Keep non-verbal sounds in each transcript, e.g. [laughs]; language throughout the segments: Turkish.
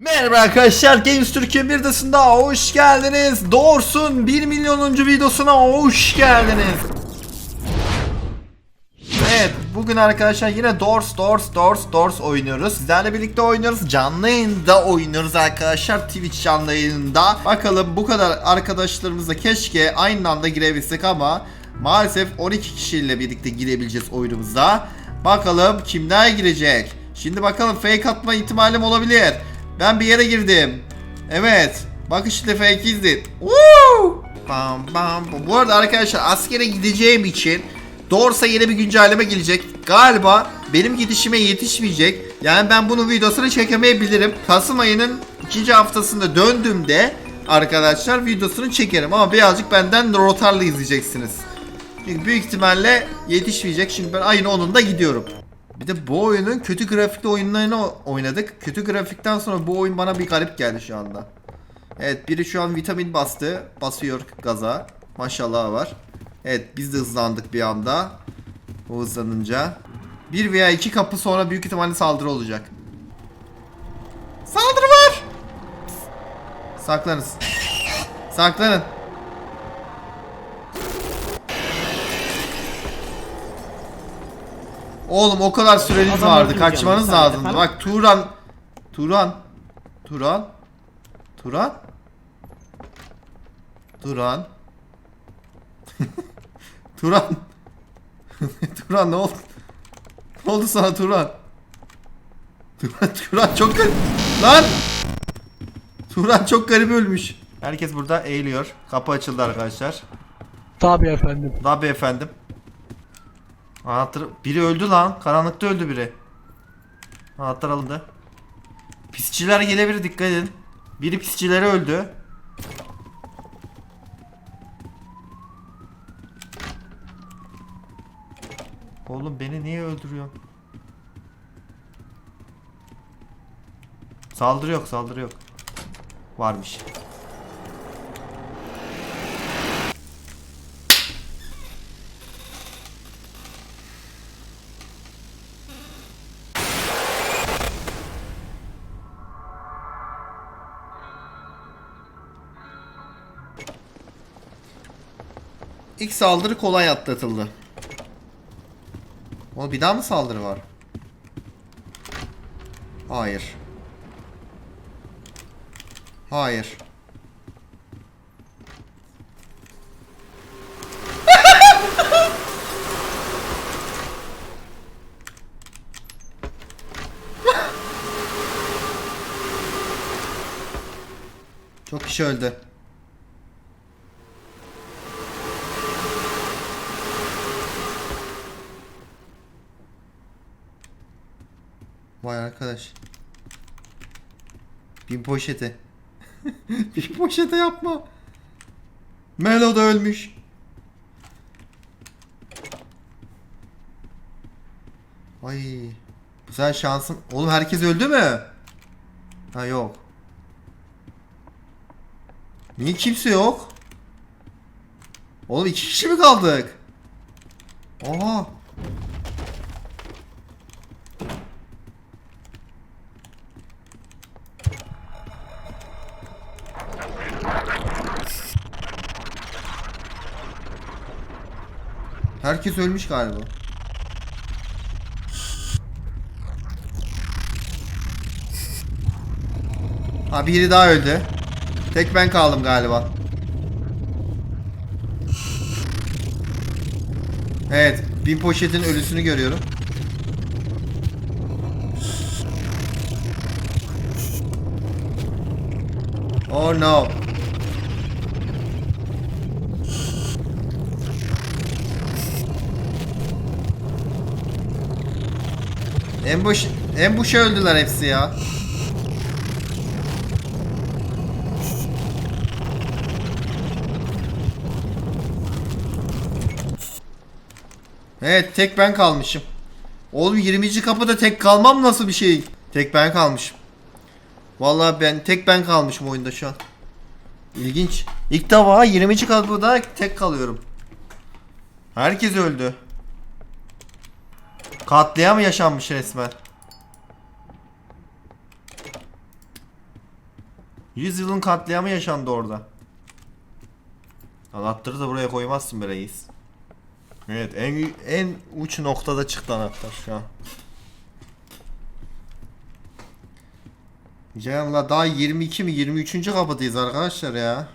Merhaba arkadaşlar Games Türkiye bir dışında hoş geldiniz. Doğrusun 1 milyonuncu videosuna hoş geldiniz. Evet bugün arkadaşlar yine Doors Doors Doors Doors oynuyoruz. Sizlerle birlikte oynuyoruz. Canlı yayında oynuyoruz arkadaşlar. Twitch canlı yayında. Bakalım bu kadar arkadaşlarımızla keşke aynı anda girebilsek ama maalesef 12 kişiyle birlikte girebileceğiz oyunumuza. Bakalım kimler girecek. Şimdi bakalım fake atma ihtimalim olabilir. Ben bir yere girdim. Evet. Bak işte fake. Woo! Bam bam. Bu arada arkadaşlar askere gideceğim için Doğrusa yeni bir güncelleme gelecek. Galiba benim gidişime yetişmeyecek. Yani ben bunun videosunu çekemeyebilirim. Kasım ayının ikinci haftasında döndüğümde arkadaşlar videosunu çekerim. Ama birazcık benden rotarlı izleyeceksiniz. Çünkü büyük ihtimalle yetişmeyecek. Şimdi ben ayın 10'unda gidiyorum. Bir de bu oyunun kötü grafikli oyunlarını oynadık. Kötü grafikten sonra bu oyun bana bir garip geldi şu anda. Evet biri şu an vitamin bastı. Basıyor gaza. Maşallah var. Evet biz de hızlandık bir anda. O hızlanınca. Bir veya iki kapı sonra büyük ihtimalle saldırı olacak. Saldırı var! Saklanız. Saklanın. Oğlum o kadar süreniz Adam vardı. öldüreceğim Kaçmanız saniye lazımdı. efendim. Bak Turan. Turan. Turan. Turan. Turan. [laughs] Turan. [laughs] Turan ne oldu? Ne oldu sana Turan? Turan, Turan çok garip. Lan! Turan çok garip ölmüş. Herkes burada eğiliyor. Kapı açıldı arkadaşlar. Tabii efendim. Tabii efendim. Anahtar... Biri öldü lan. Karanlıkta öldü biri. Anahtar alındı. Pisçiler gelebilir dikkat edin. Biri pisçilere öldü. Oğlum beni niye öldürüyorsun? Saldırı yok saldırı yok. Varmış. Saldırı kolay atlatıldı. O bir daha mı saldırı var? Hayır. Hayır. [laughs] Çok kişi öldü. Arkadaş. Bin poşeti. [laughs] Bin poşete yapma. Melo da ölmüş. Ay. Bu sefer şansım. Oğlum herkes öldü mü? Ha yok. Niye kimse yok? Oğlum iki kişi mi kaldık? Oha. Herkes ölmüş galiba. Ha biri daha öldü. Tek ben kaldım galiba. Evet, bin poşetin ölüsünü görüyorum. Oh no. Ambush, ambush'a öldüler hepsi ya. Evet tek ben kalmışım. Oğlum 20. kapıda tek kalmam nasıl bir şey? Tek ben kalmışım. Vallahi ben tek ben kalmışım oyunda şu an. İlginç. İlk defa 20. kapıda tek kalıyorum. Herkes öldü. Katliam yaşanmış resmen. 100 yılın katliamı yaşandı orada. Anahtarı da buraya koymazsın be reis. Evet en en uç noktada çıktı anahtar şu an. Canla daha 22 mi 23. kapıdayız arkadaşlar ya.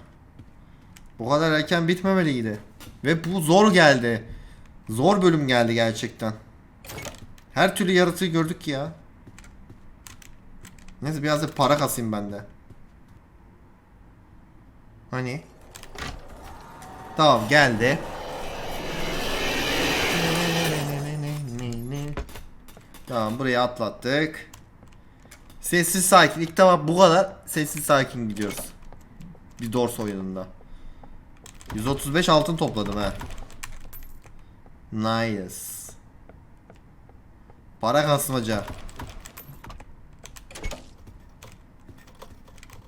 Bu kadar erken bitmemeliydi. Ve bu zor geldi. Zor bölüm geldi gerçekten. Her türlü yaratığı gördük ya. Neyse biraz da para kasayım ben de. Hani? Tamam geldi. Tamam burayı atlattık. Sessiz sakin. İlk defa bu kadar sessiz sakin gidiyoruz. Bir Dors oyununda. 135 altın topladım ha. Nice. Para kasmaca.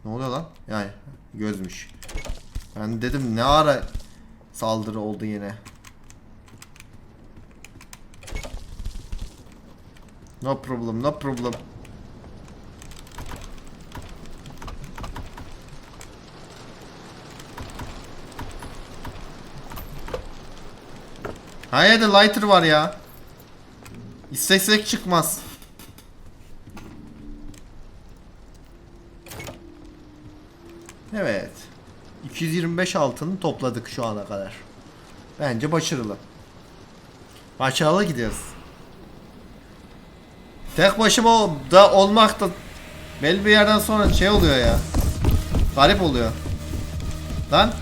Ne oluyor lan? Yani gözmüş. Ben dedim ne ara saldırı oldu yine. No problem, no problem. Hayır lighter var ya. İstesek çıkmaz. Evet. 225 altın topladık şu ana kadar. Bence başarılı. Başarılı gidiyoruz. Tek başıma da olmak da belli bir yerden sonra şey oluyor ya. Garip oluyor. Lan.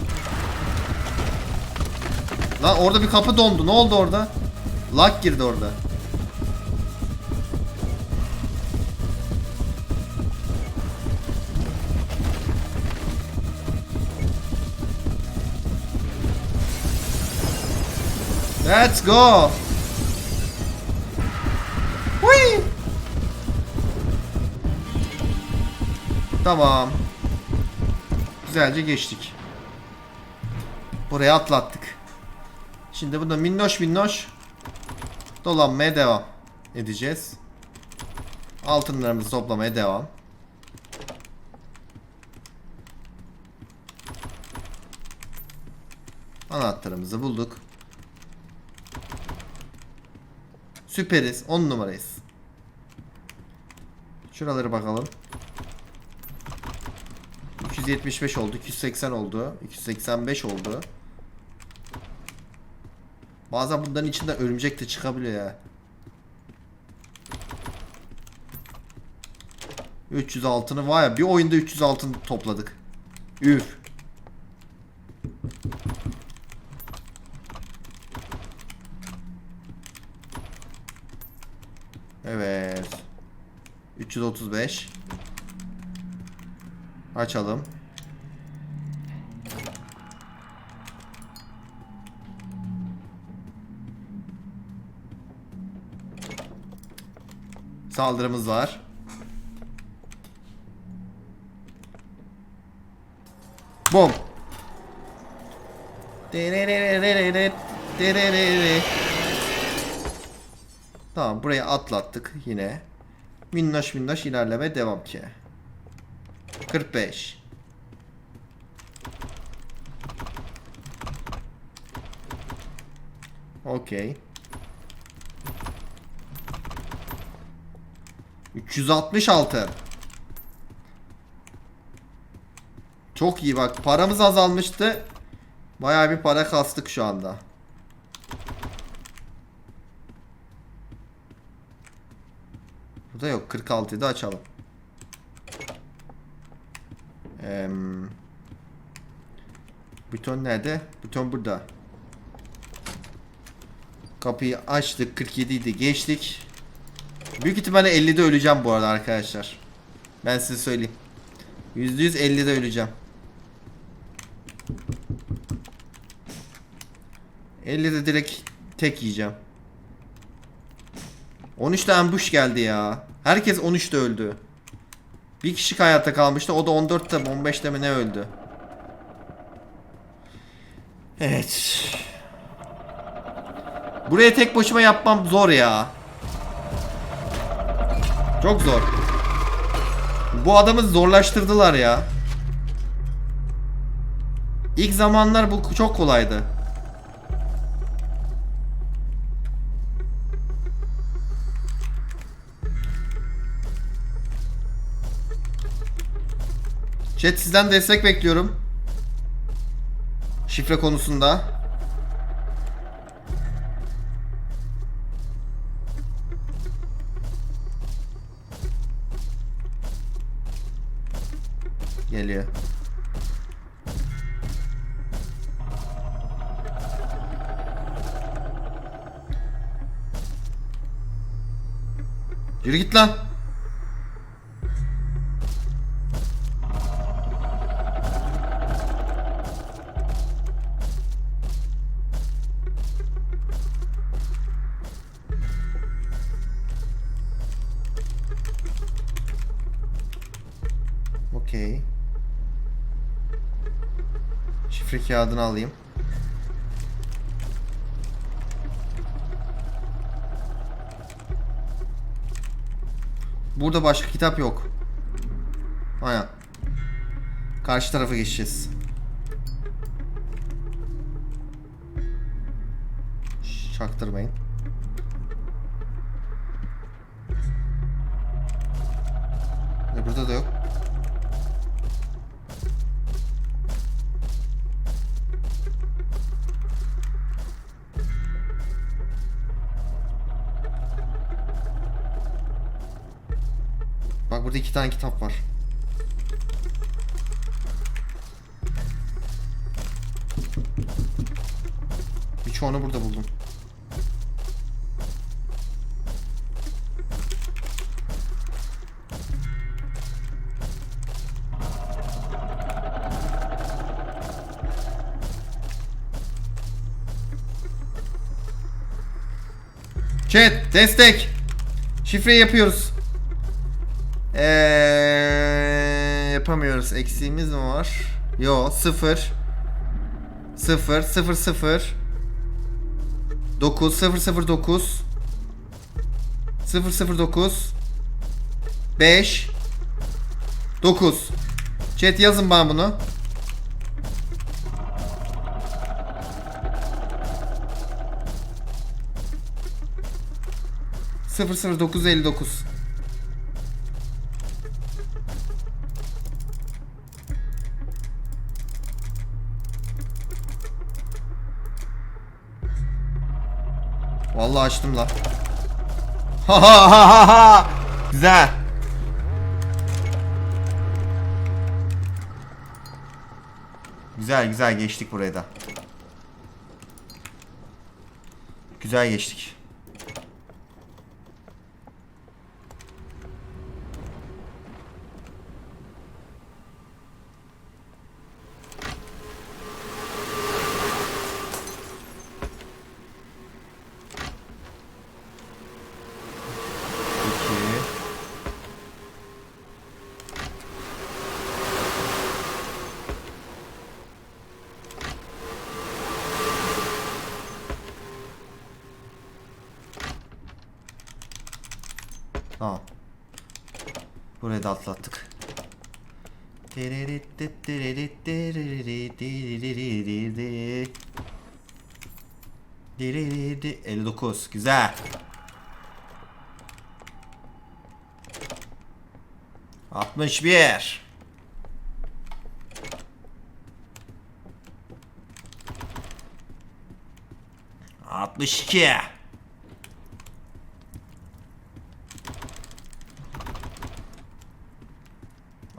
Lan orada bir kapı dondu. Ne oldu orada? Lag girdi orada. Let's go. Whee! Tamam. Güzelce geçtik. Buraya atlattık. Şimdi burada minnoş minnoş dolanmaya devam edeceğiz. Altınlarımızı toplamaya devam. Anahtarımızı bulduk. Süperiz. 10 numarayız. Şuraları bakalım. 275 oldu. 280 oldu. 285 oldu. Bazen bunların içinde örümcek de çıkabiliyor ya. 300 altını var ya bir oyunda 300 altın topladık. Üf. Evet. 335. Açalım. Saldırımız var. Bom. Tamam burayı atlattık yine. Minnoş minnoş ilerleme devam ki. 45. Okey. 366. Çok iyi bak paramız azalmıştı. Bayağı bir para kastık şu anda. Burada yok 46'yı da açalım. Eee Buton nerede? Buton burada. Kapıyı açtık 47 idi geçtik. Büyük ihtimalle 50'de öleceğim bu arada arkadaşlar. Ben size söyleyeyim. %100 50'de öleceğim. 50'de direkt tek yiyeceğim. 13'te ambush geldi ya. Herkes 13'te öldü. Bir kişi hayatta kalmıştı. O da 14'te 15'te mi ne öldü? Evet. Buraya tek başıma yapmam zor ya. Çok zor. Bu adamı zorlaştırdılar ya. İlk zamanlar bu çok kolaydı. Chat sizden destek bekliyorum. Şifre konusunda. Geliyor. Yürü git lan. Kağıdını alayım. Burada başka kitap yok. Aya. Karşı tarafa geçeceğiz. Çaktırmayın. E burada da yok. Burada iki tane kitap var. Birçoğunu burada buldum. Chat destek. Şifreyi yapıyoruz. Eee yapamıyoruz. Eksiğimiz mi var? Yo 0 0 0 0 9 0 0 9 0 0 9 5 9 Chat yazın bana bunu. Sıfır sıfır dokuz elli dokuz. Vallahi açtım la. Ha ha ha ha ha. Güzel. Güzel güzel geçtik buraya da. Güzel geçtik. İki. Tamam. Burayı da atlattık. 59 güzel. 61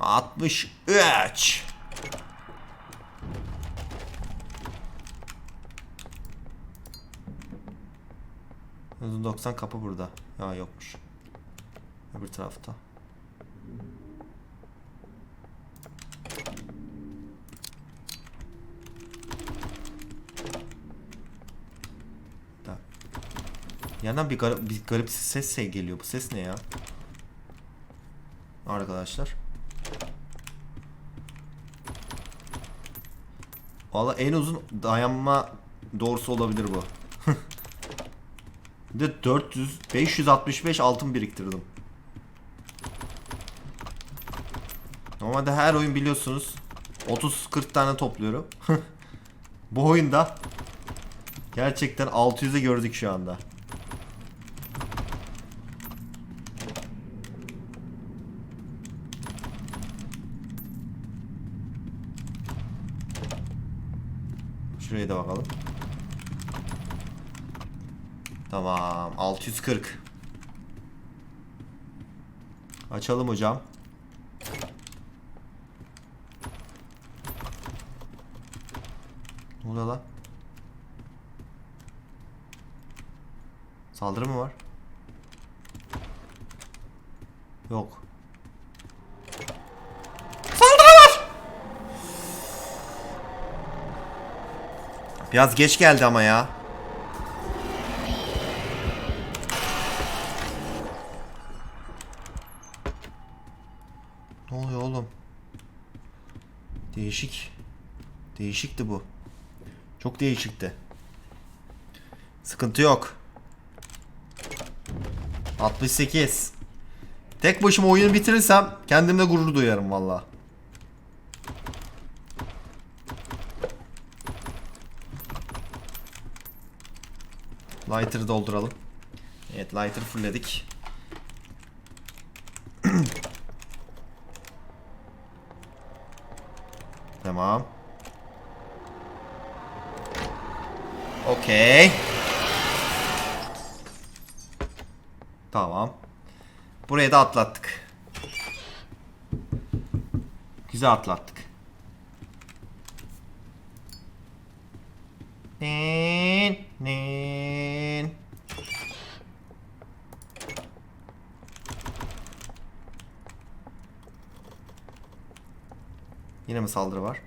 62 63 90 kapı burada. Ya yokmuş. Öbür tarafta. Da. Yandan bir garip, bir garip ses geliyor. Bu ses ne ya? Arkadaşlar. Valla en uzun dayanma doğrusu olabilir bu. Bir de 400 565 altın biriktirdim. Normalde her oyun biliyorsunuz 30-40 tane topluyorum. [laughs] Bu oyunda gerçekten 600'e gördük şu anda. Şuraya da bakalım. Tamam 640. Açalım hocam. Ne oluyor lan? Saldırı mı var? Yok. Saldırı var! Biraz geç geldi ama ya. Değişik. Değişikti bu. Çok değişikti. Sıkıntı yok. 68. Tek başıma oyunu bitirirsem kendimle gurur duyarım valla. Lighter'ı dolduralım. Evet lighter fullledik. Tamam. Okey. Tamam. Burayı da atlattık. Güzel atlattık. Nin, nin. Yine mi saldırı var?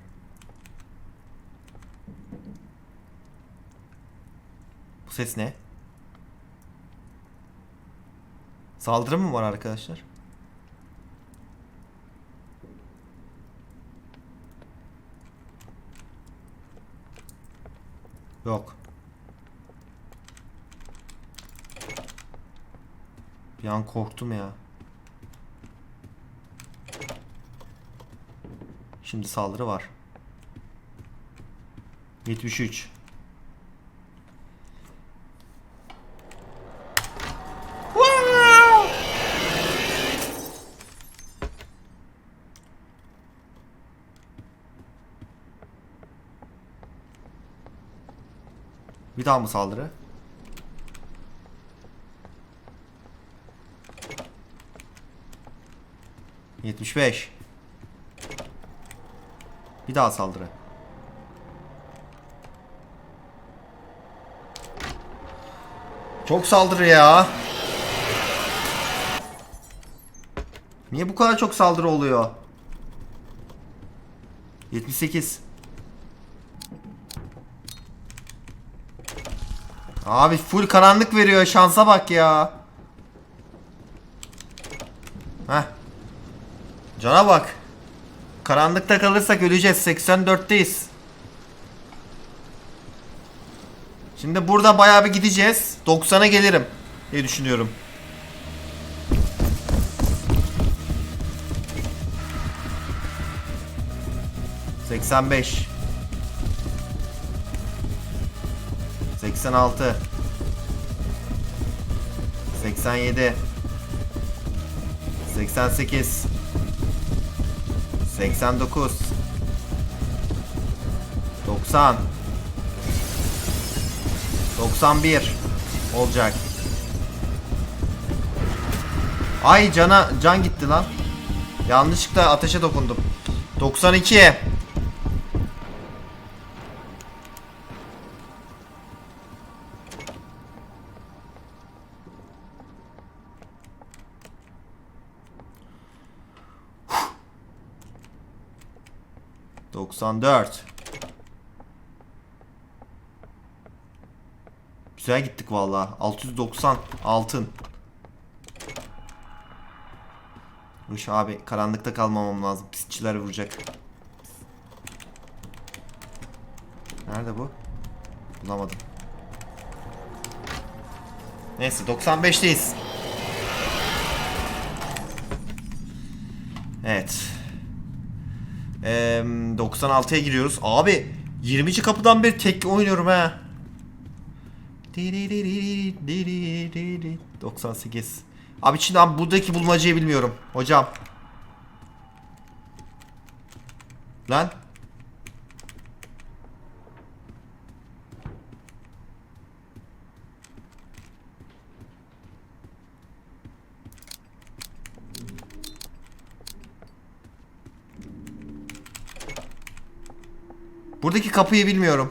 Bu ses ne? Saldırı mı var arkadaşlar? Yok. Bir an korktum ya. Şimdi saldırı var. 73. Bir daha mı saldırı? Yetmiş beş. Bir daha saldırı. Çok saldırı ya. Niye bu kadar çok saldırı oluyor? 78. Abi full karanlık veriyor şansa bak ya. Heh. Cana bak. Karanlıkta kalırsak öleceğiz. 84'teyiz. Şimdi burada bayağı bir gideceğiz. 90'a gelirim diye düşünüyorum. Seksen beş. 86 87 88 89 90 91 olacak. Ay cana can gitti lan. Yanlışlıkla ateşe dokundum. 92 94 Güzel gittik valla. 690 altın. Uş abi karanlıkta kalmamam lazım. Pisçiler vuracak. Nerede bu? Bulamadım. Neyse 95'teyiz. Evet. Ee, 96'ya giriyoruz. Abi 20. kapıdan bir tek oynuyorum ha. 98. Abi şimdi abi buradaki bulmacayı bilmiyorum. Hocam. Lan. Buradaki kapıyı bilmiyorum.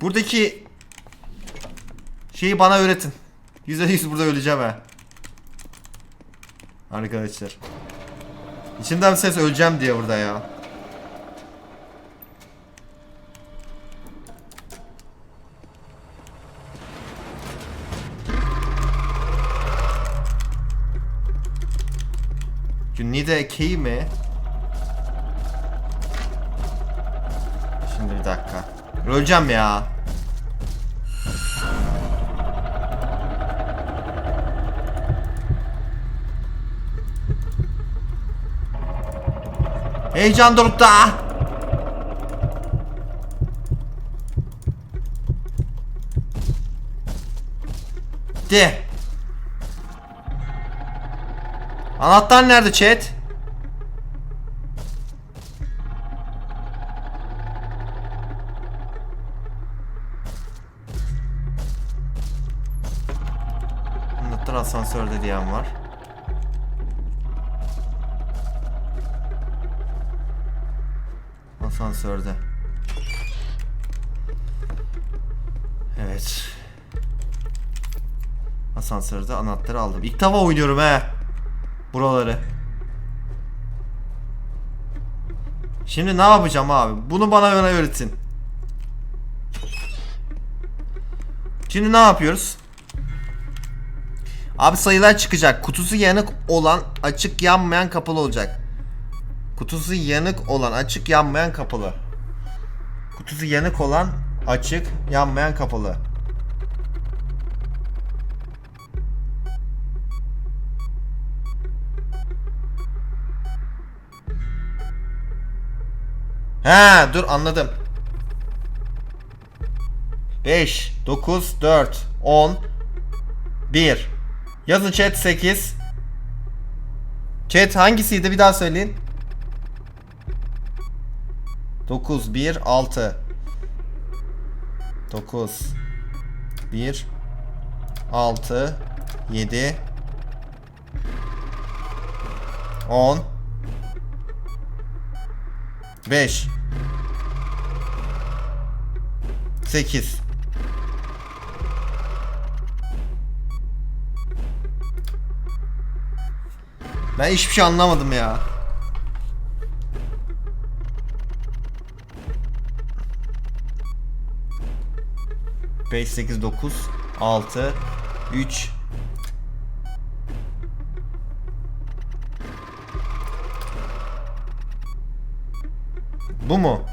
Buradaki şeyi bana öğretin. %100 burada öleceğim ha. Arkadaşlar. İçimden ses öleceğim diye burada ya. You need a key mi? Öleceğim ya. Heyecan dorukta. De. Anahtar nerede chat? Diyen var. Asansörde. Evet. Asansörde anahtarı aldım. İlk defa oynuyorum he. Buraları. Şimdi ne yapacağım abi? Bunu bana öğretin. Şimdi ne yapıyoruz? Abi sayılar çıkacak. Kutusu yanık olan açık yanmayan kapalı olacak. Kutusu yanık olan açık yanmayan kapalı. Kutusu yanık olan açık yanmayan kapalı. He dur anladım. 5, 9, 4, 10, 1. Yazın chat 8. Chat hangisiydi bir daha söyleyin. 9, 1, 6. 9, 1, 6, 7, 10, 5, 8. Ben hiçbir şey anlamadım ya. Beş, sekiz, dokuz, altı, üç. Bu mu?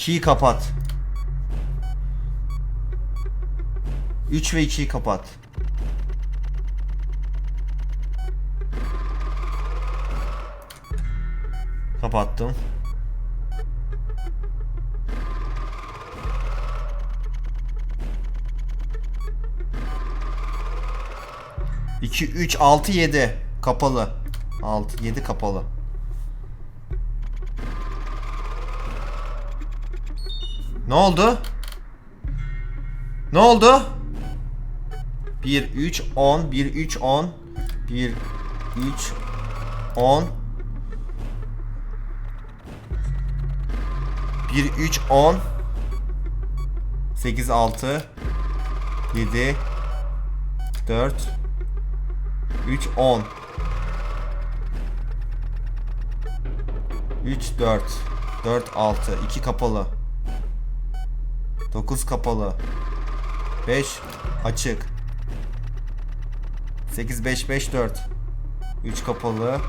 İkiyi kapat. 3 ve 2'yi kapat. Kapattım. İki, üç, altı, yedi. Kapalı. Altı, yedi kapalı. Ne oldu? Ne oldu? 1 3 10 1 3 10 1 3 10 1 3 10 8 6 7 4 3 10 3 4 4 6 2 kapalı 9 kapalı. 5 açık. 8 5 5 4 3 kapalı.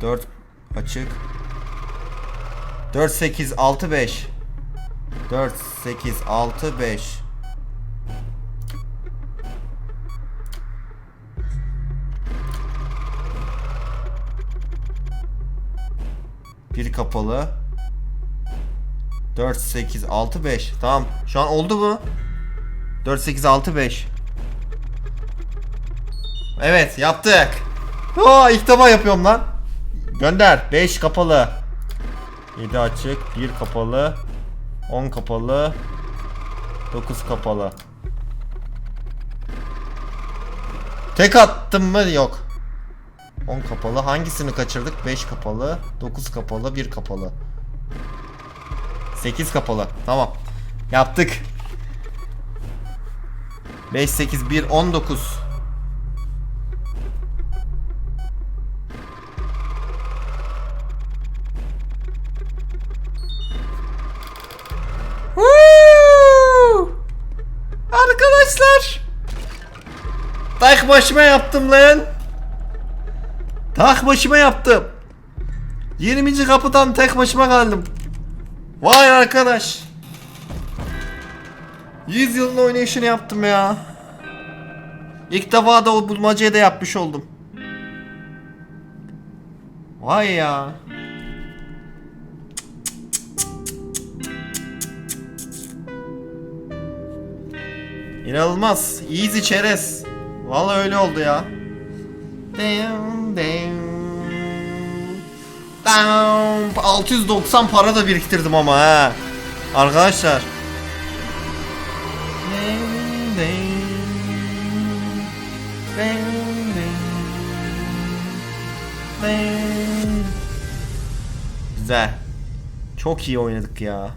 4 açık. 4 8 6 5 4 8 6 5 Bir kapalı. 4 8 6 5 Tamam. Şu an oldu mu? 4 8 6 5 Evet yaptık. Aa ilk defa yapıyorum lan. Gönder. 5 kapalı. 7 açık 1 kapalı. 10 kapalı. 9 kapalı. Tek attım mı? Yok 10 kapalı. Hangisini kaçırdık? 5 kapalı 9 kapalı 1 kapalı. 8 kapalı. Tamam. Yaptık. 5 8 1 19 Woo! Arkadaşlar! Tak başıma yaptım lan Tak başıma yaptım 20. kapıdan tek başıma kaldım Vay arkadaş 100 yılın oynayışını yaptım ya İlk defa da o bulmacayı da yapmış oldum Vay ya İnanılmaz. Easy çerez. Vallahi öyle oldu ya. Down, down. Down. 690 para da biriktirdim ama ha. Arkadaşlar. Güzel. Çok iyi oynadık ya.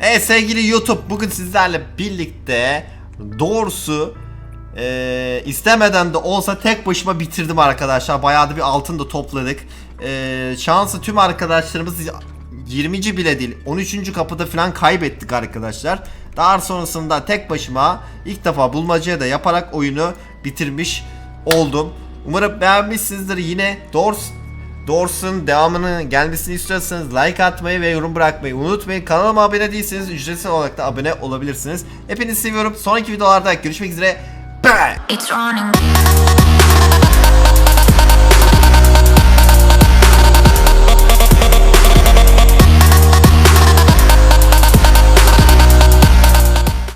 Evet sevgili YouTube bugün sizlerle birlikte Doors'u e, istemeden de olsa tek başıma bitirdim arkadaşlar. Bayağı da bir altın da topladık. E, şansı tüm arkadaşlarımız 20. bile değil 13. kapıda falan kaybettik arkadaşlar. Daha sonrasında tek başıma ilk defa bulmacaya da yaparak oyunu bitirmiş oldum. Umarım beğenmişsinizdir. Yine Doors Doors'un devamını gelmesini istiyorsanız like atmayı ve yorum bırakmayı unutmayın. Kanalıma abone değilseniz ücretsiz olarak da abone olabilirsiniz. Hepinizi seviyorum. Sonraki videolarda görüşmek üzere. Bye. It's running.